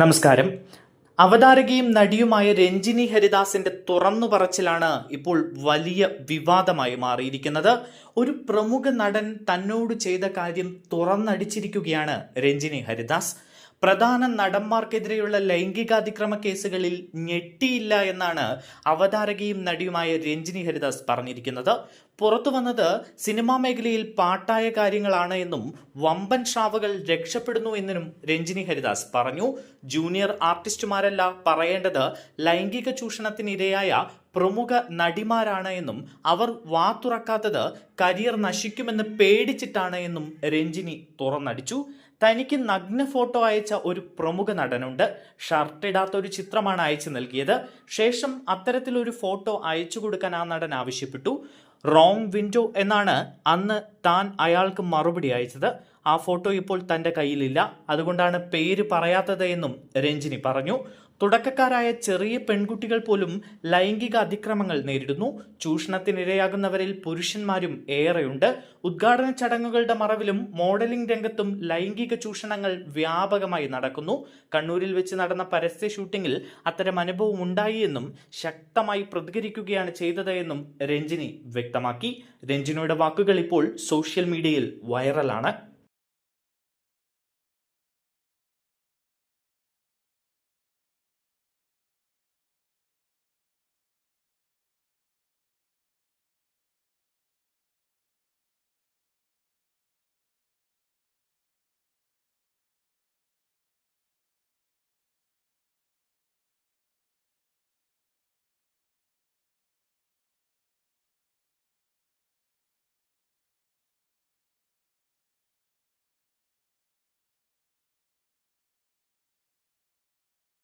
നമസ്കാരം. അവതാരകയും നടിയുമായ രഞ്ജിനി ഹരിദാസിന്റെ തുറന്നു പറച്ചിലാണ് ഇപ്പോൾ വലിയ വിവാദമായി മാറിയിരിക്കുന്നത്. ഒരു പ്രമുഖ നടൻ തന്നോട് ചെയ്ത കാര്യം തുറന്നടിച്ചിരിക്കുകയാണ് രഞ്ജിനി ഹരിദാസ്. പ്രധാന നടന്മാർക്കെതിരെയുള്ള ലൈംഗികാതിക്രമ കേസുകളിൽ ഞെട്ടിയില്ല എന്നാണ് അവതാരകയും നടിയുമായ രഞ്ജിനി ഹരിദാസ് പറഞ്ഞിരിക്കുന്നത്. പുറത്തു വന്നത് സിനിമാ മേഖലയിൽ പാട്ടായ കാര്യങ്ങളാണ് എന്നും വമ്പൻ ശ്രാവകൾ രക്ഷപ്പെടുന്നു എന്നും രഞ്ജിനി ഹരിദാസ് പറഞ്ഞു. ജൂനിയർ ആർട്ടിസ്റ്റുമാരല്ല പറയേണ്ടത് ലൈംഗിക ചൂഷണത്തിനിരയായ പ്രമുഖ നടിമാരാണ് എന്നും അവർ വാ തുറക്കാത്തത് കരിയർ നശിക്കുമെന്ന് പേടിച്ചിട്ടാണ് എന്നും രഞ്ജിനി തുറന്നടിച്ചു. തനിക്ക് നഗ്ന ഫോട്ടോ അയച്ച ഒരു പ്രമുഖ നടനുണ്ട്. ഷർട്ട് ഇടാത്ത ഒരു ചിത്രമാണ് അയച്ചു നൽകിയത്. ശേഷം അത്തരത്തിലൊരു ഫോട്ടോ അയച്ചു കൊടുക്കാൻ ആ നടൻ ആവശ്യപ്പെട്ടു. റോങ് വിൻഡോ എന്നാണ് അന്ന് താൻ അയാൾക്ക് മറുപടി അയച്ചത്. ആ ഫോട്ടോ ഇപ്പോൾ തന്റെ കയ്യിലില്ല. അതുകൊണ്ടാണ് പേര് പറയാത്തത് എന്നും രഞ്ജിനി പറഞ്ഞു. തുടക്കക്കാരായ ചെറിയ പെൺകുട്ടികൾ പോലും ലൈംഗിക അതിക്രമങ്ങൾ നേരിടുന്നു. ചൂഷണത്തിനിരയാകുന്നവരിൽ പുരുഷന്മാരും ഏറെയുണ്ട്. ഉദ്ഘാടന ചടങ്ങുകളുടെ മറവിലും മോഡലിംഗ് രംഗത്തും ലൈംഗിക ചൂഷണങ്ങൾ വ്യാപകമായി നടക്കുന്നു. കണ്ണൂരിൽ വെച്ച് നടന്ന പരസ്യ ഷൂട്ടിങ്ങിൽ അത്തരം അനുഭവം ഉണ്ടായി എന്നും ശക്തമായി പ്രതികരിക്കുകയാണ് ചെയ്തത് എന്നും രഞ്ജിനി വ്യക്തമാക്കി രഞ്ജിനോയുടെ വാക്കുകൾ ഇപ്പോൾ സോഷ്യൽ മീഡിയയിൽ വൈറലാണ്